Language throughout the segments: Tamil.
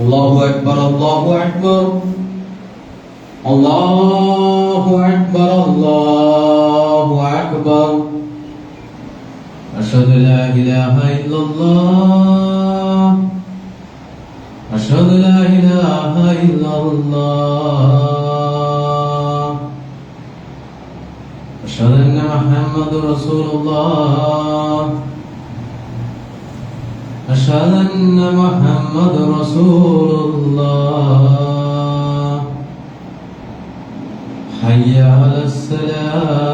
الله أكبر الله أكبر. الله أكبر الله أكبر. أشهد لا إله إلا الله. أشهد لا إله إلا الله. أشهد أن محمد رسول الله. أشهد أن محمد رسول الله. حي على السلام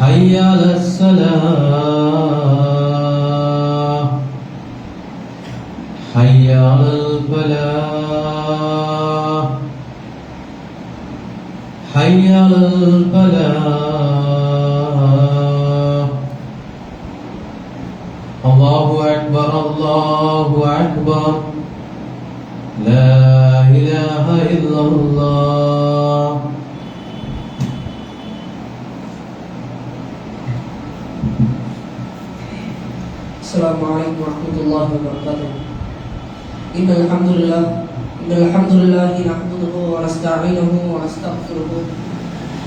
حي على السلام حي على الفلاح حي على الفلاح الله أكبر الله أكبر. لا إله إلا الله. السلام عليكم ورحمة الله وبركاته. إن الحمد لله إن الحمد لله نحمده ونستعينه ونستغفره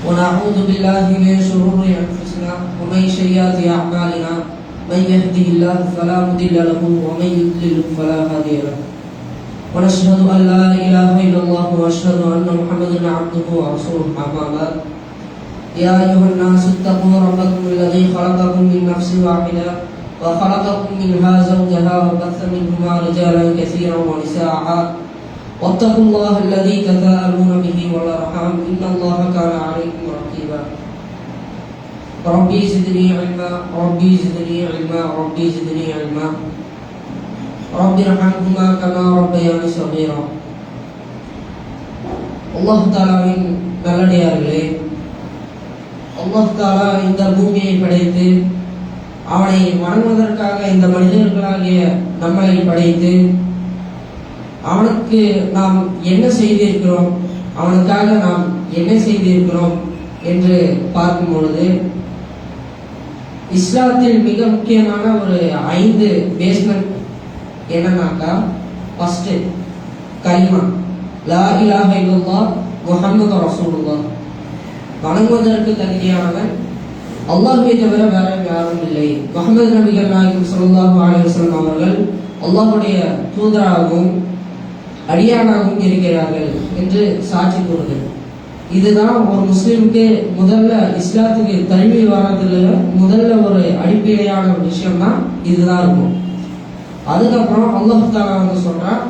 ونعوذ بالله من شرور أنفسنا ومن سيئات أعمالنا. من يهده الله فلا مضل له ومن يضلل فلا هادي له. ونشهد أن لا إله إلا الله وأشهد أن محمدا عبده ورسوله أما بعد. يا أيها الناس اتقوا ربكم الذي خلقكم من نفس واحدة وخلقكم منها زوجها وبث منهما رجالا كثيرا ونساء. واتقوا الله الذي تساءلون به والأرحام إن الله كان عليكم ربي زدني علما ربي زدني علما ربي زدني علما ربي ارحمهما كما ربياني صغيرا அல்லாஹ் தாலாவின் நல்லடியார்களே அல்லாஹ் தாலா இந்த பூமியை படைத்து அவனை வணங்குவதற்காக இந்த மனிதர்களாகிய நம்மளை படைத்து அவனுக்கு நாம் என்ன செய்திருக்கிறோம் அவனுக்காக நாம் என்ன செய்திருக்கிறோம் என்று பார்க்கும் பொழுது இஸ்லாத்தில் மிக முக்கியமான ஒரு ஐந்து பேஸ்மெண்ட் என்னன்னாக்கா ஃபர்ஸ்ட் கலிமா லா இலாஹ இல்லல்லா முஹம்மது ரசூலுல்லா வணங்குவதற்கு தகுதியானவன் அல்லாஹுவை தவிர வேற யாரும் இல்லை. முகமது நபிகள் நாயகம் ஸல்லல்லாஹு அலைஹி அவர்கள் அல்லாஹுடைய தூதராகவும் அடியானாகவும் இருக்கிறார்கள் என்று சாட்சி கூறுது இதுதான் ஒரு முஸ்லீமுக்கு முதல்ல இஸ்லாத்துக்கு தழுவி வர்றதுல முதல்ல ஒரு அடிப்படையான ஒரு விஷயம்னா இதுதான் இருக்கும். அதுக்கப்புறம் அல்லாஹாலா வந்து சொல்றான்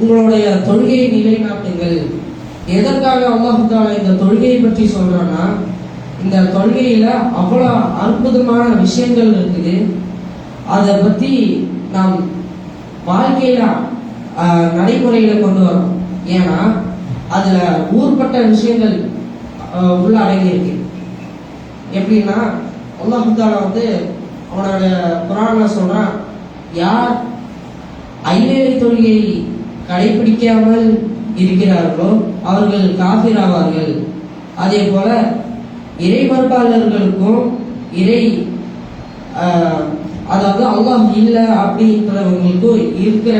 உங்களுடைய தொழுகையை நிலைநாட்டுங்கள். எதற்காக அல்லாஹாலா இந்த தொழுகையை பற்றி சொல்றான்னா இந்த தொழுகையில அவ்வளோ அற்புதமான விஷயங்கள் இருக்குது. அதை பத்தி நாம் வாழ்க்கையில நடைமுறையில கொண்டு வரோம். ஏன்னா அதுல ஊர்பட்ட விஷயங்கள் உள்ள அடங்கி இருக்கு. எப்படின்னா அல்லாஹ் வந்து அவனோட குரான்ல சொல்றான் யார் ஐவேறு தொழிலை கடைபிடிக்காமல் இருக்கிறார்களோ அவர்கள் காபிராவார்கள் அதே போல இறை மறுப்பாளர்களுக்கும் இறை அதாவது அல்லாஹ் இல்லை அப்படின்றவங்களுக்கும் இருக்கிற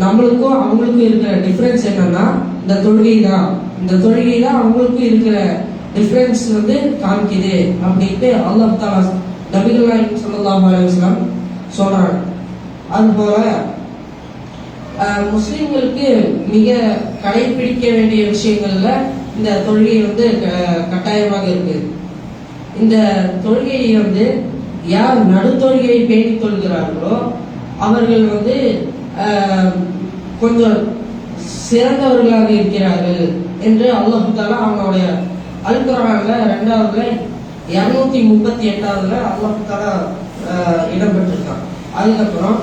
நம்மளுக்கும் அவங்களுக்கும் இருக்கிற டிஃப்ரென்ஸ் என்னன்னா இந்த தொழுகை தான் இந்த தொழுகை தான் அவங்களுக்கும் இருக்கிற டிஃப்ரென்ஸ் வந்து காமிக்குது அப்படின்ட்டு அல்லாஹ் தாலா நபிகள் நாயகம் ஸல்லல்லாஹு அலைஹி வஸல்லம் சொல்றாங்க அதுபோல முஸ்லிம்களுக்கு மிக கடைபிடிக்க வேண்டிய விஷயங்கள்ல இந்த தொழுகை வந்து க- கட்டாயமாக இருக்கு. இந்த தொழுகையை வந்து யார் நடுத்தொழுகையை பேணி தொழுகிறார்களோ அவர்கள் வந்து கொஞ்சம் சிறந்தவர்களாக இருக்கிறார்கள் என்று அல்லாஹு தாலா அவங்களுடைய அல்குரான்ல ரெண்டாவதுல இருநூத்தி முப்பத்தி எட்டாவதுல அல்லாஹு தாலா இடம்பெற்றிருக்கான். அதுக்கப்புறம்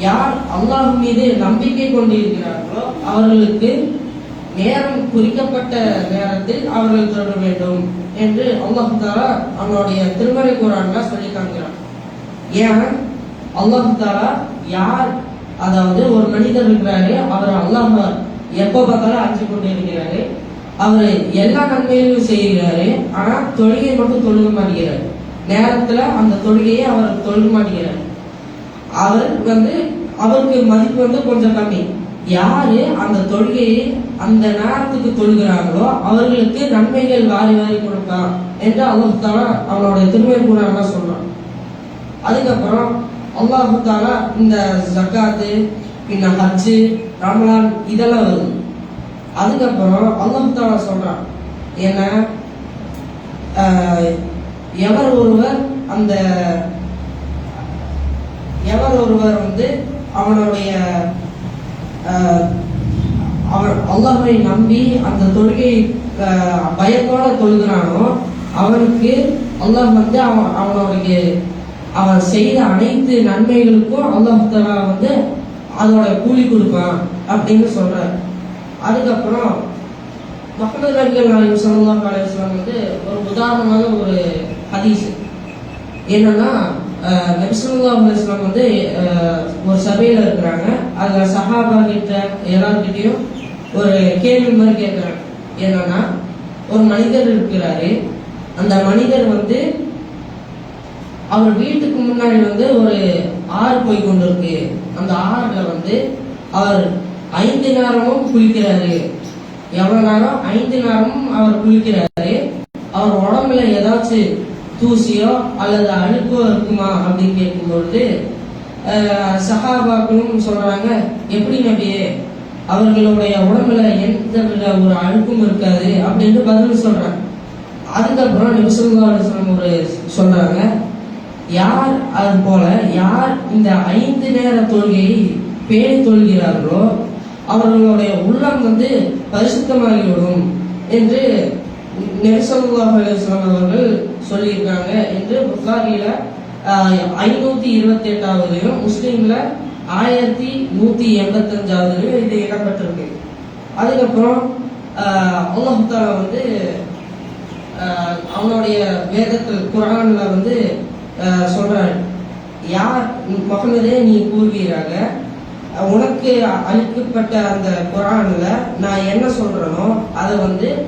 யார் அல்லாஹ் மீது நம்பிக்கை கொண்டிருக்கிறார்களோ அவர்களுக்கு நேரம் குறிக்கப்பட்ட நேரத்தில் அவர்கள் தொழ வேண்டும் என்று அல்லாஹு தாலா அவனுடைய திருமறை குரான்ல சொல்லி காண்கிறான் ஏன்? அல்லாஹு தாலா யார் அதாவது ஒரு மனிதர் இருக்கிறாரு அவர் அல்லாம எப்ப பார்த்தாலும் அஞ்சு கொண்டு இருக்கிறாரு. அவர் எல்லா நன்மையிலும் செய்கிறாரு ஆனா தொழுகை மட்டும் தொழுக மாட்டேங்கிறார். நேரத்துல அந்த தொழுகையை அவர் தொழுக மாட்டேங்கிறார். அவர் வந்து அவருக்கு மதிப்பு வந்து கொஞ்சம் கம்மி. யாரு அந்த தொழுகையை அந்த நேரத்துக்கு தொழுகிறாங்களோ அவர்களுக்கு நன்மைகள் வாரி வாரி கொடுப்பான் என்று அல்லாஹ் தாலா அவனுடைய திருமை கூட சொல்றான். அதுக்கப்புறம் அல்லாஹு தாலா இந்த ஜக்காத்து பின்ன ஹஜ்ஜு ரமலான் இதெல்லாம் வருது. அதுக்கப்புறம் அல்லாஹு தாலா சொல்றான் என்ன எவர் ஒருவர் அந்த எவர் ஒருவர் வந்து அவனுடைய அவர் அல்லாஹை நம்பி அந்த தொழுகை பயத்தோட தொழுகிறானோ அவனுக்கு அல்லாஹ் வந்து அவன் அவனுடைய அவன் செய்த அனைத்து நன்மைகளுக்கும் அல்லாஹ் வந்து அதோட கூலி கொடுப்பான் அப்படின்னு சொல்றார். அதுக்கப்புறம் முகமது நபிகள் நாயகம் ஸல்லல்லாஹு வந்து ஒரு உதாரணமான ஒரு ஹதீஸ். என்னன்னா அஹ், வந்து ஒரு சபையில இருக்கிறாங்க. அதுல சஹாபா கிட்ட எல்லார்கிட்டயும் ஒரு கேள்வி மாதிரி கேட்கிறாங்க என்னன்னா ஒரு மனிதர் இருக்கிறாரு. அந்த மனிதர் வந்து அவர் வீட்டுக்கு முன்னாடி வந்து ஒரு ஆறு போய் கொண்டிருக்கு. அந்த ஆறுல வந்து அவர் ஐந்து நேரமும் குளிக்கிறாரு. எவ்வளவு நேரம்? ஐந்து நேரமும் அவர் குளிக்கிறாரு. அவர் உடம்புல ஏதாச்சும் தூசியோ அல்லது அழுக்கோ இருக்குமா அப்படின்னு கேட்கும்பொழுது ஆஹ், சஹாபாக்களும் சொல்றாங்க எப்படி நபியே அவர்களுடைய உடம்புல எந்த வித ஒரு அழுக்கும் இருக்காது அப்படின்னு பதில் சொல்றாங்க. அதுக்கப்புறம் நிமிஷம் ஒரு சொல்றாங்க யார் அது போல யார் இந்த ஐந்து நேர தொழுகையை பேணி தொழுகிறார்களோ அவர்களுடைய உள்ளம் வந்து பரிசுத்தமாகிவிடும் என்று நெரிசல்லாஹ் அவர்கள் சொல்லியிருக்காங்க என்று புகாரியில ஐநூத்தி இருபத்தி எட்டாவதுலையும் முஸ்லீம்ல ஆயிரத்தி நூத்தி எண்பத்தி அஞ்சாவதுலையும் இது இடம்பெற்றிருக்கு அதுக்கப்புறம் அல்லாஹால வந்து அவனுடைய வேதத்தில் குரான்ல வந்து ஆஹ் யார் முகமதே நீ கூறுவீராக? உனக்கு அளிக்கப்பட்ட அந்த குரான்ல நான் என்ன சொல்றேனோ அதை வந்து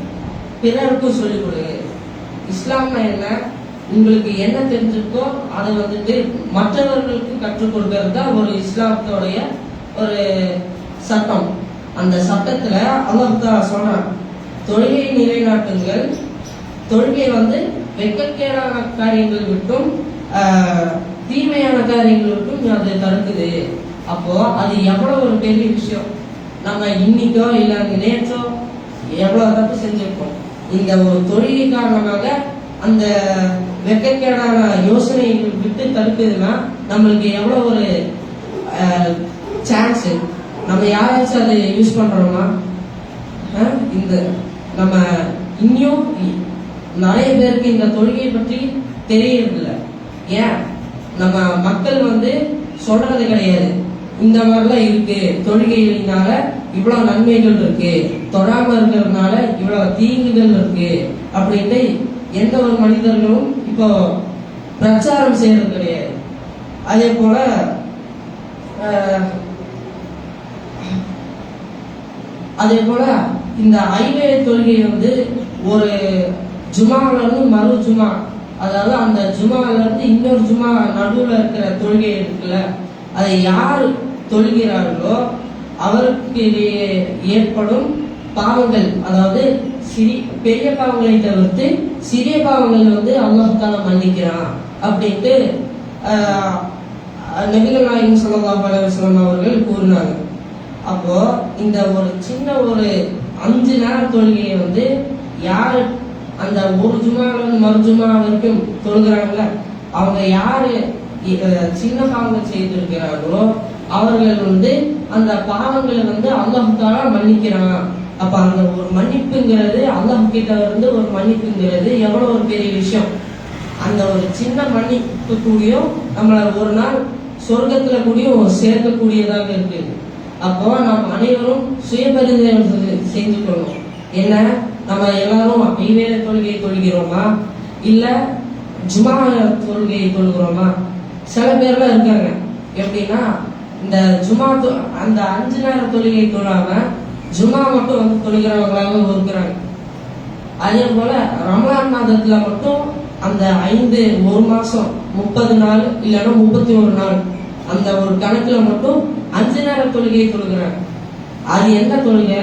பிறருக்கும் சொல்லிக் கொடு. இஸ்லாம்னா என்ன? உங்களுக்கு என்ன தெரிஞ்சிருக்கோ அதை வந்துட்டு மற்றவர்களுக்கு கற்றுக் கொடுக்கறது தான் ஒரு இஸ்லாத்தோடைய ஒரு சட்டம். அந்த சட்டத்துல அல்லா தஆலா சொல்றான் தொழுகை நிலைநாட்டுங்கள். தொழுகை வந்து வெக்கக்கேடான காரியங்கள் விட்டும் தீமையான காரியங்களுக்கும் அது தடுக்குது. அப்போ அது எவ்வளவு ஒரு பெரிய விஷயம். நம்ம இன்னைக்கோ இல்ல நேற்றோ எவ்வளவு தப்பு செஞ்சிருக்கோம். இந்த ஒரு தொழில் காரணமாக அந்த வெக்கக்கேடான யோசனைகள் விட்டு தடுக்குதுன்னா நம்மளுக்கு எவ்வளவு ஒரு சான்ஸ் நம்ம யாராச்சும் அதை யூஸ் பண்றோமா? இந்த நம்ம இன்னும் நிறைய பேருக்கு இந்த தொழுகையை பற்றி தெரியறதில்லை. ஏன்? நம்ம மக்கள் வந்து சொல்றது கிடையாது. இந்த மாதிரிலாம் இருக்கு. தொழுகையினால இவ்வளவு நன்மைகள் இருக்கு. தொழாம இருக்கிறதுனால இவ்வளவு தீங்குகள் இருக்கு. அப்படின்ட்டு எந்த ஒரு மனிதர்களும் இப்போ பிரச்சாரம் செய்யறது கிடையாது. அதே போல அதே போல இந்த ஐவே தொழுகை வந்து ஒரு ஜுமால இருந்து மறு ஜுமா அதாவது அந்த ஜுமாவில இருந்து இன்னொரு ஜுமா நடுவில் இருக்கிற தொழுகை இருக்குல்ல அதை யார் தொழுகிறார்களோ அவருக்கு ஏற்படும் பாவங்கள். அதாவது சிறி பெரிய பாவங்களை தவிர்த்து சிறிய பாவங்கள் வந்து அல்லாஹால மன்னிக்கிறான் அப்படின்ட்டு நபிகள் நாயகம் ஸல்லல்லாஹு அலைஹி அவர்கள் கூறினாங்க. அப்போ இந்த ஒரு சின்ன ஒரு அஞ்சு நேரம் தொழுகையை வந்து யாரு அந்த ஒரு ஜுமால இருந்து மறு ஜுமா வரைக்கும் தொழுகிறாங்கள அவங்க யாரு சின்ன பாவங்கள் செய்திருக்கிறார்களோ அவர்கள் வந்து அந்த பாவங்களை வந்து அல்லாஹ் மன்னிக்கிறான். அப்ப அந்த ஒரு மன்னிப்புங்கிறது அல்லாஹ் கிட்ட இருந்து ஒரு மன்னிப்புங்கிறது எவ்வளவு ஒரு பெரிய விஷயம். அந்த ஒரு சின்ன மன்னிப்பு கூடியும் நம்மள ஒரு நாள் சொர்க்கத்துல கூடியும் சேர்க்கக்கூடியதாக இருக்கு அப்போ நாம் அனைவரும் சுயபரிதயம் செஞ்சு- செஞ்சு என்ன? நம்ம எல்லாரும் ஐவேர தொழுகையை தொழுகிறோமா? இல்ல ஜுமா தொழுகையை தொழுகிறோமா? சில பேர்லாம் இருக்காங்க. எப்படின்னா இந்த ஜுமா அந்த அஞ்சு நேர தொழுகையை தொழாம ஜுமா மட்டும் வந்து தொழுகிறவங்களாக இருக்கிறாங்க. அதே போல ரமலான் மாதத்துல மட்டும் அந்த ஐந்து ஒரு மாசம் முப்பது நாள் இல்லைன்னா முப்பத்தி ஒரு நாள் அந்த ஒரு கணக்குல மட்டும் அஞ்சு நேர தொழுகையை தொழுகிறாங்க. அது என்ன தொழுகை?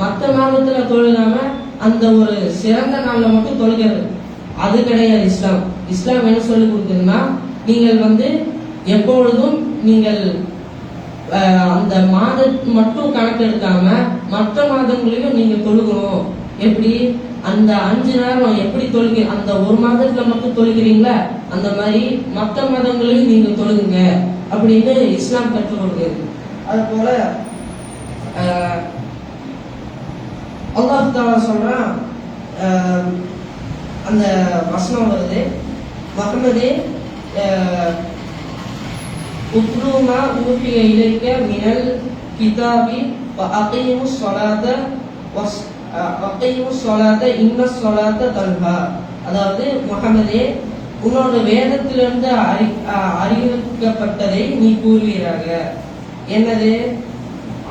மத்த மாதத்துல தொழுகாம அந்த ஒரு சிறந்த நாள்ல மட்டும் தொழுகிறது. அது கிடையாது இஸ்லாம். இஸ்லாம் என்ன சொல்லி கொடுக்குதுன்னா நீங்கள் வந்து எப்பொழுதும் நீங்கள் அந்த மாதம் மட்டும் கணக்கெடுக்காம மற்ற மாதங்களையும் நீங்க தொழுகணும் எப்படி? அந்த அஞ்சு நேரம் எப்படி தொழுகை அந்த ஒரு மாதத்துல மட்டும் தொழுகிறீங்களா? அந்த மாதிரி மற்ற மாதங்களையும் நீங்க தொழுகுங்க. அப்படின்னு இஸ்லாம் கற்றுக் கொடுக்குது. அது போல அல்லாஹு தாலா சொல்றான் அந்த வசனம் வருது மகமதே உத்ருமா ஊபிய இலக்க மினல் கிதாபி அகையும் சொலாத அகையும் சொலாத இன்ன சொலாத தல்ஹா. அதாவது முகமதே உன்னோட வேதத்திலிருந்து அறி அறிவிக்கப்பட்டதை நீ கூறுகிறார்கள் என்னது?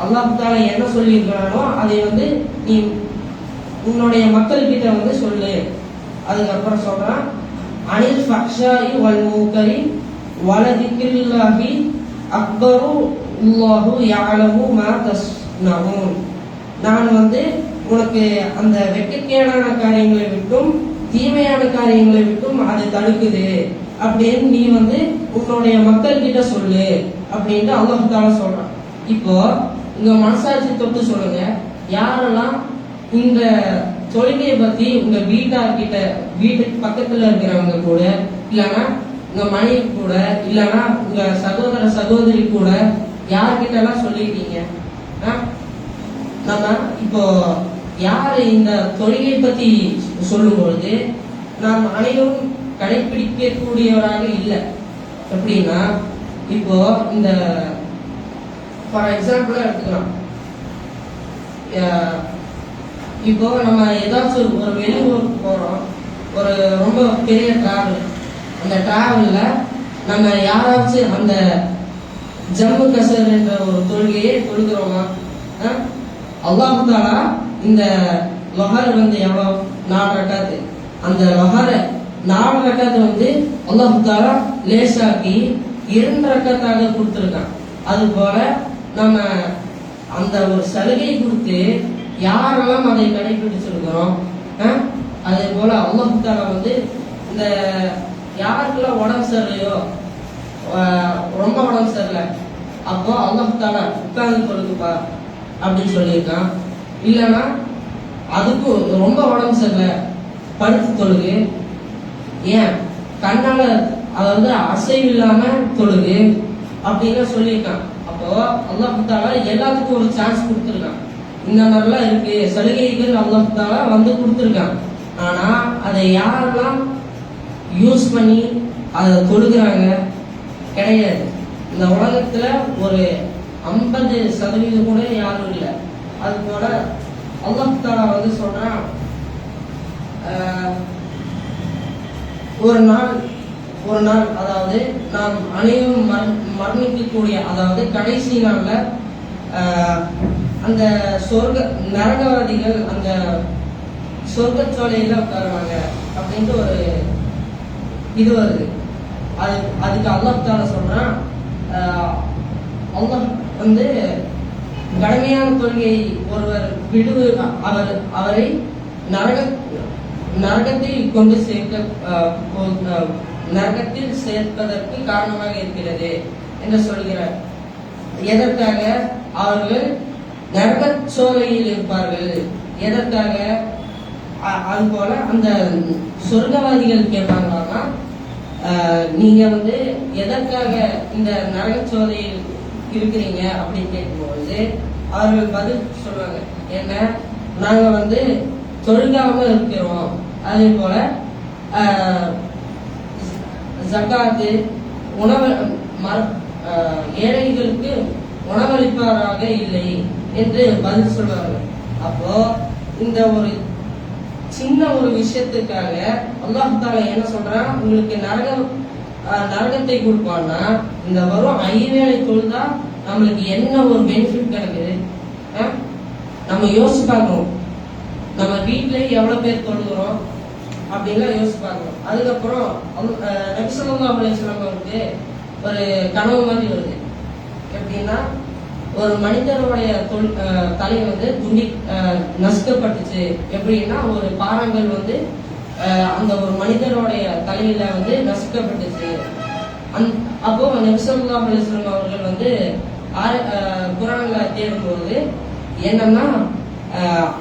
அல்லாஹ் தாலா என்ன சொல்லியிருக்கிறானோ அதை வந்து நீ உன்னுடைய மக்கள் கிட்ட வந்து சொல்லு. அதுக்கப்புறம் சொல்றான் அனில் ஃபக்ஷாயி வல் மூக்கரி வலதிக்கில்லாஹி அக்பரு உல்லாஹு யாலமு மா தஸ்னவுன். நான் வந்து உனக்கு அந்த வெட்டுக்கேடான காரியங்களை விட்டும் தீமையான காரியங்களை விட்டும் அதை தடுக்குது. அப்படின்னு நீ வந்து உன்னுடைய மக்கள் கிட்ட சொல்லு அப்படின்ட்டு அல்லாஹ் தாலா சொல்றான். இப்போ உங்க மனசாட்சி தொட்டு சொல்லுங்க. யாரெல்லாம் இந்த தொழுகையை பத்தி உங்க வீட்டார்கிட்ட வீட்டுக்கு பக்கத்துல இருக்கிறவங்க கூட இல்லைன்னா உங்க மனைவி கூட இல்லைன்னா உங்க சகோதர சகோதரி கூட யார்கிட்ட எல்லாம் சொல்லிருக்கீங்க? ஆ? நம்ம இப்போ யாரு இந்த தொழுகை பத்தி சொல்லும் பொழுது நாம் அனைவரும் கடைபிடிக்கக்கூடியவராக இல்லை. எப்படின்னா இப்போ இந்த ஃபார் எக்ஸாம்பிளாக எடுத்துக்கலாம். இப்போ நம்ம ஏதாச்சும் ஒரு வெளியூருக்கு போகிறோம் ஒரு ரொம்ப பெரிய டிராவல் அந்த டிராவலில் நம்ம யாராச்சும் அந்த ஜம்மு கசர் என்ற ஒரு தொழுகையை தொழுகிறோமா? அஹ்? தாலா இந்த லொஹர் வந்து எவ்வளோ? நாலு ரக்காத்து. அந்த லொஹரை நாலு ரக்காத்து வந்து அல்லாஹ் தாலா லேசாக்கி இரண்டு ரக்காத்தாக கொடுத்துருக்கான். அது போல நம்ம அந்த ஒரு சலுகை கொடுத்து யாரெல்லாம் அதை கடைபிடிச்சிருக்கிறோம் அதே போல அல்லாஹால வந்து இந்த யாருக்கெல்லாம் உடம்பு சரியில்லையோ ரொம்ப உடம்பு சரியில்லை அப்போ அல்லாஹால உட்கார்ந்து கொடுக்குப்பா அப்படின்னு சொல்லியிருக்கான். இல்லைன்னா அதுக்கும் ரொம்ப உடம்பு சரியில்லை படுத்து தொழுகு. ஏன்? கண்ணால அதாவது அசைவு இல்லாம தொழுகு அப்படின்னு சொல்லியிருக்கான். அப்போ அல்லாஹால எல்லாத்துக்கும் ஒரு சான்ஸ் கொடுத்துருக்கான். இந்த மாதிரிலாம் இருக்கு. சலுகைகள் அல்லாஹால வந்து கொடுத்துருக்கான். ஆனா அதை யாரெல்லாம் யூஸ் பண்ணி அதை தொழுகிறாங்க? கிடையாது. இந்த உலகத்துல ஒரு ஐம்பது சதவீதம் கூட யாரும் இல்லை. அது போல அல்லாஹ் வந்து சொல்றான் ஒரு நாள் ஒரு நாள் அதாவது நாம் அனைவரும் மரணிக்கக்கூடிய அதாவது கடைசி நாள்ல அந்த சொர்க்க நரகவாதிகள் அந்த சொர்க்கச்சோலையில உட்காருவாங்க அப்படின்ட்டு ஒரு இது வருது. அது அதுக்கு அல்லாஹ் தாலா சொல்றான் அல்லாஹ் வந்து கடமையான தொழுகையை ஒருவர் விடுவு அவர் அவரை நரக நரகத்தில் கொண்டு சேர்க்க நரகத்தில் சேர்ப்பதற்கு காரணமாக இருக்கிறது என்று சொல்கிறார். எதற்காக? அவர்கள் நரகச் சோலையில் இருப்பார்கள். எதற்காக? அது போல அந்த சொர்க்கவாதிகள் கேட்பாங்களாமா? நீங்க வந்து எதற்காக இந்த நரகச்சோதையில் இருக்கிறீங்க அப்படின்னு கேட்கும்போது அவர்கள் பதில் சொல்லுவாங்க. என்ன? நாங்க வந்து தொழுகாம இருக்கிறோம். அதே போல ஜக்காத்து உணவு மர- ஏழைகளுக்கு உணவளிப்பவராக இல்லை என்று பதில் சொல்வார்கள் அப்போ இந்த ஒரு சின்ன ஒரு விஷயத்துக்காக அல்லாஹால என்ன சொல்றான்? உங்களுக்கு நரகம் நரகத்தை கொடுப்பான்னா இந்த வரும் ஐவேளை தொழுதா நம்மளுக்கு என்ன ஒரு பெனிஃபிட் கிடைக்குது? நம்ம யோசிச்சு பார்க்கணும். நம்ம வீட்டில் எவ்வளவு பேர் தொழுகிறோம்? அப்படின்லாம் யோசிப்பாங்க. அதுக்கப்புறம் நபிசல்லா அலிஸ்லாம் அவருக்கு ஒரு கனவு மாதிரி வருது. எப்படின்னா ஒரு மனிதனுடைய தொல்- தலை வந்து துண்டி நசுக்கப்பட்டுச்சு. எப்படின்னா ஒரு பாறாங்கல் வந்து அந்த ஒரு மனிதனுடைய தலையில வந்து நசுக்கப்பட்டுச்சு. அந் அப்போ நபிசல்லா அலிஸ்லாம் அவர்கள் வந்து ஆர- அஹ் குரான்ல தேடும்போது என்னன்னா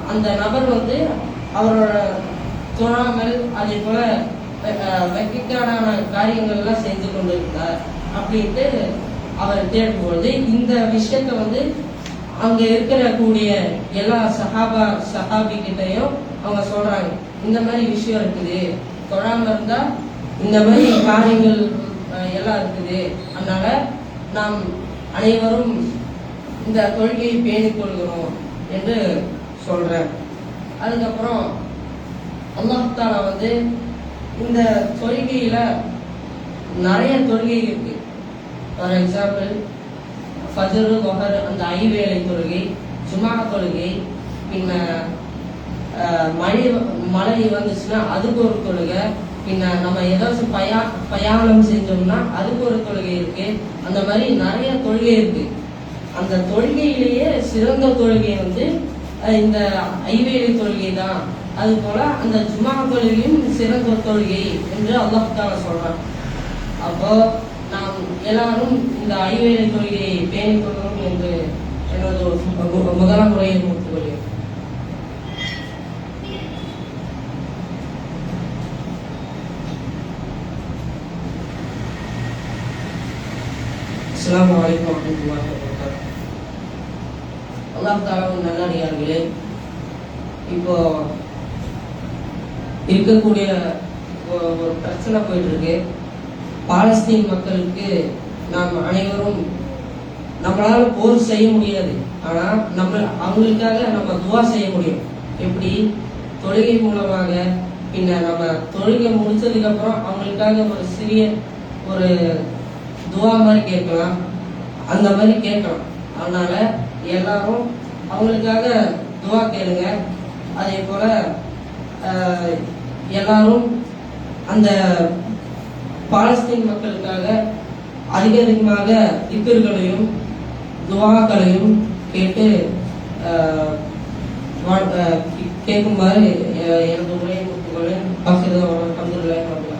அந்த நபர் வந்து அவரோட தொழாமல் அதே போல அஹ் வெற்றிக்கான காரியங்கள் எல்லாம் செஞ்சு கொண்டிருந்தார் அப்படின்ட்டு அவர் தேடும்பொழுது இந்த விஷயத்த வந்து அங்க இருக்கிற கூடிய எல்லா சஹாபா சஹாபி கிட்டையும் அவங்க சொல்றாங்க. இந்த மாதிரி விஷயம் இருக்குது. தொழாம இருந்தா இந்த மாதிரி காரியங்கள் எல்லாம் இருக்குது. அதனால நாம் அனைவரும் இந்த கொள்கையை பேணிக் கொள்கிறோம் என்று சொல்றேன் அதுக்கப்புறம் அல்லாஹ் வந்து இந்த தொழுகையில நிறைய தொழுகை இருக்கு. ஃபார் எக்ஸாம்பிள் ஃபஜர் மொஹர் அந்த ஐவேளை தொழுகை ஜுமா தொழுகை பின்ன மழை மழை வந்துச்சுன்னா அதுக்கு ஒரு தொழுகை பின்ன நம்ம ஏதாச்சும் பயா பயாணம் செஞ்சோம்னா அதுக்கு ஒரு தொழுகை இருக்கு. அந்த மாதிரி நிறைய தொழுகை இருக்கு. அந்த தொழுகையிலேயே சிறந்த தொழுகை வந்து இந்த ஐவேலி தொழுகை தான். அது போல அந்த ஜுமா தொழுகையும் சிறந்த தொழுகை என்று அல்லாஹால சொல்கிறான் சொல்றான். அப்போ நாம் எல்லாரும் இந்த ஐவேலை தொழுகையை பேணிக் கொள்ளணும் என்று எனது முதலாம் முறையை முடித்துக் கொள்கிறேன் அஸ்ஸலாமு அலைக்கும் வரஹ்மத்துல்லாஹி வபரகாத்துஹு. அல்லாஹ் தாலாவின் நல்லடியார்களே இப்போ இருக்கக்கூடிய ஒரு பிரச்சனை போயிட்டு இருக்கு பாலஸ்தீன் மக்களுக்கு நாம் அனைவரும் நம்மளால போர் செய்ய முடியாது. ஆனா நம்ம அவங்களுக்காக நம்ம துவா செய்ய முடியும். எப்படி? தொழுகை மூலமாக. பின்ன நம்ம தொழுகை முடிச்சதுக்கு அப்புறம் அவங்களுக்காக ஒரு சிறிய ஒரு துவா மாதிரி கேட்கலாம். அந்த மாதிரி கேட்கலாம் அதனால எல்லாரும் அவங்களுக்காக துவா கேளுங்க. அதே போல எல்லாரும் அந்த பாலஸ்தீன் மக்களுக்காக அதிக அதிகமாக திக்கர்களையும் துவாக்களையும் கேட்டு ஆஹ், கேட்குமாறு எனது உரையை முடித்துக்கொள்ளேன் ஆசிரியர் அலமதுல்லாஹி ரபில்